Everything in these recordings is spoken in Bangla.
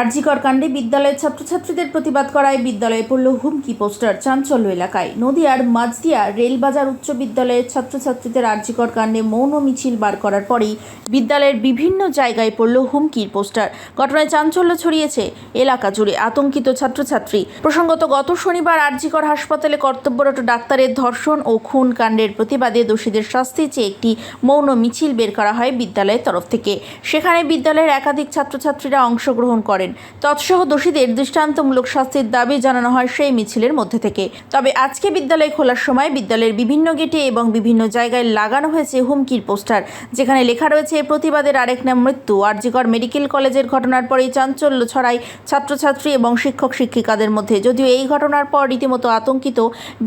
আরজিকর কাণ্ডে বিদ্যালয়ের ছাত্রছাত্রীদের প্রতিবাদ করায় বিদ্যালয়ে পড়ল হুমকি পোস্টার চাঞ্চল্য এলাকায়। নদিয়ার মাঝদিয়া রেলবাজার উচ্চ বিদ্যালয়ের ছাত্রছাত্রীদের আরজিকর কাণ্ডে মৌন মিছিল বার করার পরেই বিদ্যালয়ের বিভিন্ন জায়গায় পড়ল হুমকির পোস্টার। ঘটনায় চাঞ্চল্য ছড়িয়েছে এলাকা জুড়ে আতঙ্কিত ছাত্রছাত্রী। প্রসঙ্গত, গত শনিবার আরজিকর হাসপাতালে কর্তব্যরত ডাক্তারের ধর্ষণ ও খুন কাণ্ডের প্রতিবাদে দোষীদের শাস্তি চেয়ে একটি মৌন মিছিল বের করা হয় বিদ্যালয়ের তরফ থেকে। সেখানে বিদ্যালয়ের একাধিক ছাত্রছাত্রীরা অংশগ্রহণ করেন। তৎসহ দোষীদের দৃষ্টান্তমূলক শাস্তির দাবি জানানো হয় সেই মিছিলের মধ্যে থেকে। তবে আজকে বিদ্যালয় খোলার সময় বিদ্যালয়ের বিভিন্ন গেটে এবং বিভিন্ন জায়গায় লাগানো হয়েছে হুমকির পোস্টার, যেখানে লেখা রয়েছে, প্রতিবাদের আরেক নাম মৃত্যু। আরজিকর মেডিকেল কলেজের ঘটনার পরেই চাঞ্চল্য ছড়ায় ছাত্রছাত্রী এবং শিক্ষক শিক্ষিকাদের মধ্যে। যদিও এই ঘটনার পর রীতিমতো আতঙ্কিত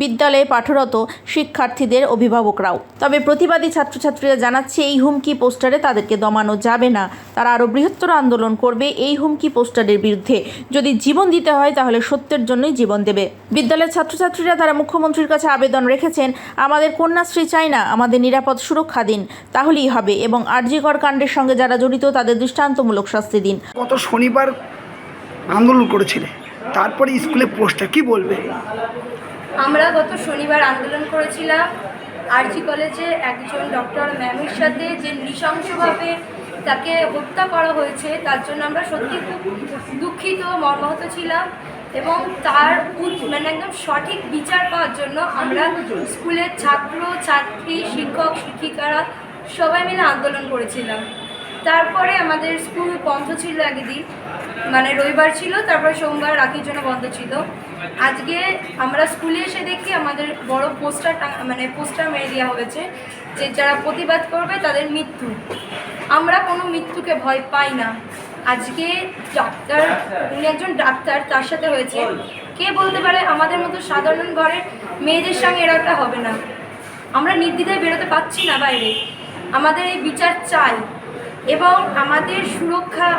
বিদ্যালয়ে পাঠরত শিক্ষার্থীদের অভিভাবকরাও। তবে প্রতিবাদী ছাত্রছাত্রীরা জানাচ্ছে, এই হুমকি পোস্টারে তাদেরকে দমানো যাবে না। তারা আরও বৃহত্তর আন্দোলন করবে। এই হুমকি পোস্টারের বিরুদ্ধে। যদি জীবন দিতে হয় তাহলে সত্যের জন্যই জীবন দেবে। বিদ্যালয়ের ছাত্রছাত্রীরা তারা মুখ্যমন্ত্রীর কাছে আবেদন রেখেছেন আমাদের কন্যাশ্রী চাই না আমাদের নিরাপদ সুরক্ষা দিন। তাহলেই হবে এবং আরজিকর কাণ্ডের সঙ্গে যারা জড়িত তাদের দৃষ্টান্তমূলক শাস্তি দিন। গত শনিবার আন্দোলন করেছিলে তারপরে স্কুলে পোস্টার কি বলবে? আমরা গত শনিবার আন্দোলন করেছিলাম আরজি কলেজে একজন ডক্টর ম্যামের সাথে যে নৃশংসভাবে তাকে হত্যা করা হয়েছে, তার জন্য আমরা সত্যি খুব দুঃখিত, মর্মাহত ছিলাম এবং তার মানে একদম সঠিক বিচার পাওয়ার জন্য আমরা স্কুলের ছাত্র, ছাত্রী, শিক্ষক, শিক্ষিকারা সবাই মিলে আন্দোলন করেছিলাম। তারপরে আমাদের স্কুল বন্ধ ছিল একদিন মানে রবিবার ছিল, তারপরে সোমবার রাখির জন্য বন্ধ ছিল। আজকে আমরা স্কুলে এসে দেখি আমাদের বড় পোস্টার মানে পোস্টার মেরে দেওয়া হয়েছে যে যারা প্রতিবাদ করবে তাদের মৃত্যু। আমরা কোনো মৃত্যুকে ভয় পাই না। আজকে ডাক্তার উনি একজন ডাক্তার, তার সাথে হয়েছে। কে বলতে পারে আমাদের মতো সাধারণ ঘরের মেয়েদের সঙ্গে এরকমটা হবে না। আমরা নির্দ্বিধায় বেরোতে পারছি না বাইরে। আমাদের এই বিচার চাই। এবং আমাদের সুরক্ষা,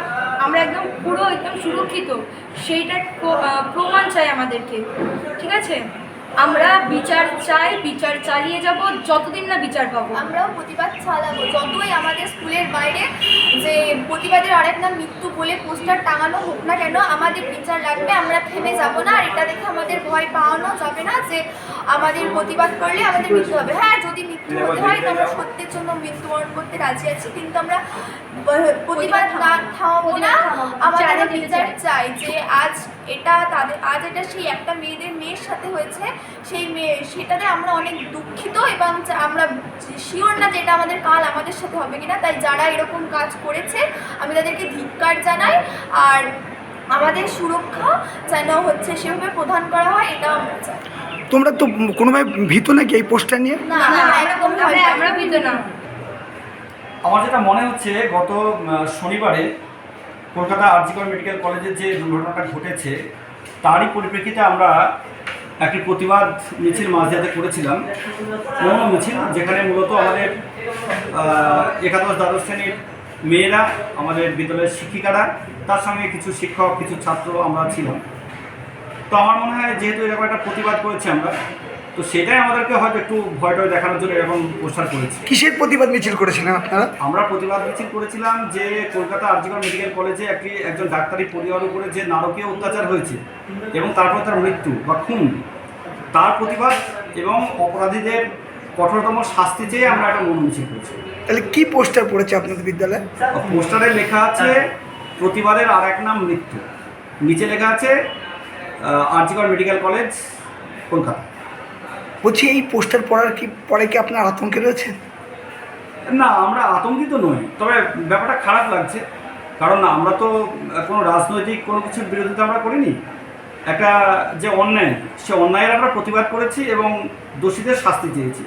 আমরা একদম পুরো একদম সুরক্ষিত। সেইটার প্রমাণ চাই আমাদেরকে। ঠিক আছে? আমরা বিচার চাই বিচার চালিয়ে যাব যতদিন না বিচার পাবো। আমরাও প্রতিবাদ চালাবো। যতই আমাদের স্কুলের বাইরে যে প্রতিবাদের আরেক নাম মৃত্যু বলে পোস্টার টাঙানো হোক না কেন আমাদের বিচার লাগবে আমরা থেমে যাব না। আর এটা দেখে আমাদের ভয় পাওয়ানো যাবে না যে আমাদের প্রতিবাদ করলে আমাদের মৃত্যু হবে। হ্যাঁ যদি মৃত্যু হতে হয় তো আমরা সত্যের জন্য মৃত্যুবরণ করতে রাজি আছি কিন্তু আমরা প্রতিবাদ না থামাবো না। আমাদের বিচার চাই যে আজ এটা তাদের আজ এটা সেই একটা মেয়েদের মেয়ের সাথে হয়েছে। সেই মেয়ে সেটাতে আমরা অনেক দুঃখিত এবং আমরা শিওর না যে এটা আমাদের কাল আমাদের সাথে হবে কিনা। তাই যারা এরকম কাজ করেছে আমি তাদেরকে ধিক্কার জানাই। আর আমাদের সুরক্ষা যেন হচ্ছে সেভাবে প্রদান করা হয় এটা আমরা চাই। তোমরা তো কোনোভাবে ভীত নাকি এই পোস্টার নিয়ে? না ভয় আমরা। ভীত না। আমার যেটা মনে হচ্ছে গত শনিবারে কলকাতা আরজিকর মেডিকেল কলেজের যে দুর্ঘটনাটা ঘটেছে, তারই পরিপ্রেক্ষিতে আমরা একটি প্রতিবাদ মিছিল মাঝরাতে করেছিলাম। মৌন মিছিল যেখানে মূলত আমাদের একাদশ দ্বাদশ শ্রেণির মেয়েরা, আমাদের বিদ্যালয়ের শিক্ষিকারা, তার সঙ্গে কিছু শিক্ষক, কিছু ছাত্র আমরা ছিলাম। তো আমার মনে হয় যেহেতু এরকম একটা প্রতিবাদ করেছি আমরা তো সেটাই আমাদেরকে হয়তো একটু ভয় টয় দেখানোর জন্য এরকম পোস্টার করেছি। কিসের প্রতিবাদ মিছিল করেছিলেন আপনারা? আমরা প্রতিবাদ মিছিল করেছিলাম যে কলকাতা আরজিকর মেডিকেল কলেজে একটি একজন ডাক্তারি পরিবার উপরে যে নারকীয় অত্যাচার হয়েছে এবং তারপর তার মৃত্যু বা খুন তার প্রতিবাদ এবং অপরাধীদের কঠোরতম শাস্তি চেয়ে আমরা একটা মন মিছিল করেছি। তাহলে কি পোস্টার পড়েছে আপনাদের বিদ্যালয়ে? পোস্টারে লেখা আছে প্রতিবাদের আর এক নাম মৃত্যু। নিচে লেখা আছে আরজিকর মেডিকেল কলেজ কলকাতা। বলছি, এই পোস্টার পড়ার কি, পরে কি আপনার আতঙ্কে রয়েছে না, আমরা আতঙ্কিত নই। তবে ব্যাপারটা খারাপ লাগছে। কারণ আমরা তো কোনো রাজনৈতিক কোনো কিছুর বিরোধিতা আমরা করিনি। একটা যে অন্যায়, সে অন্যায়ের আমরা প্রতিবাদ করেছি এবং দোষীদের শাস্তি চেয়েছি।